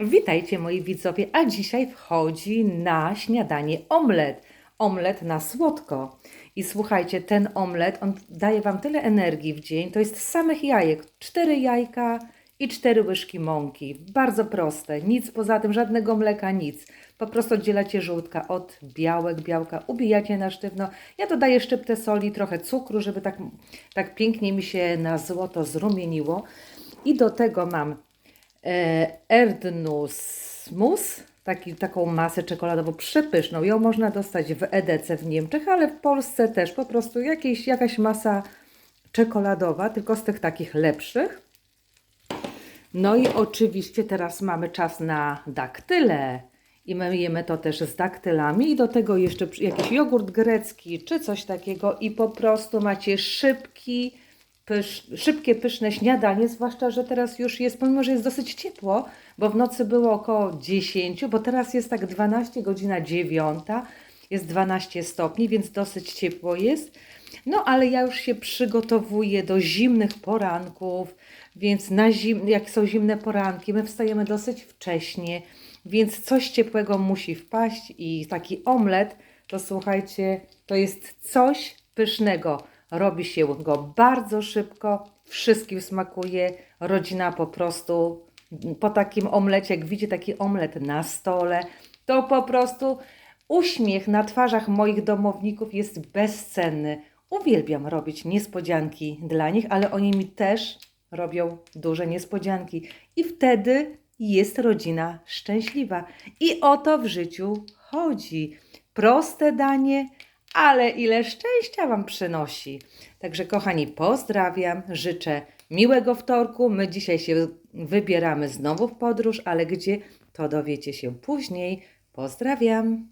Witajcie moi widzowie, a dzisiaj wchodzi na śniadanie omlet. Omlet na słodko. I słuchajcie, ten omlet, on daje Wam tyle energii w dzień, to jest z samych jajek. Cztery jajka i cztery łyżki mąki. Bardzo proste, nic poza tym, żadnego mleka, nic. Po prostu oddzielacie żółtka od białek, białka, ubijacie na sztywno. Ja dodaję szczyptę soli, trochę cukru, żeby tak, tak pięknie mi się na złoto zrumieniło. I do tego mam e, Erdnuss mus, taki, taką masę czekoladową przepyszną. Ją można dostać w EDC w Niemczech, ale w Polsce też po prostu jakieś, jakaś masa czekoladowa, tylko z tych takich lepszych. No i oczywiście teraz mamy czas na daktyle. I my jemy to też z daktylami i do tego jeszcze jakiś jogurt grecki czy coś takiego i po prostu macie szybki, pysz, szybkie, pyszne śniadanie, zwłaszcza, że teraz już jest, pomimo, że jest dosyć ciepło, bo w nocy było około 10, bo teraz jest tak 12, godzina 9, jest 12 stopni, więc dosyć ciepło jest. No ale ja już się przygotowuję do zimnych poranków, więc na zim, jak są zimne poranki, my wstajemy dosyć wcześnie, więc coś ciepłego musi wpaść i taki omlet, to słuchajcie, to jest coś pysznego. Robi się go bardzo szybko, wszystkim smakuje, rodzina po prostu po takim omlecie, jak widzi taki omlet na stole, to po prostu uśmiech na twarzach moich domowników jest bezcenny. Uwielbiam robić niespodzianki dla nich, ale oni mi też robią duże niespodzianki. I wtedy jest rodzina szczęśliwa. I o to w życiu chodzi. Proste danie, ale ile szczęścia Wam przynosi. Także, kochani, pozdrawiam, życzę miłego wtorku. My dzisiaj się wybieramy znowu w podróż, ale gdzie to dowiecie się później. Pozdrawiam.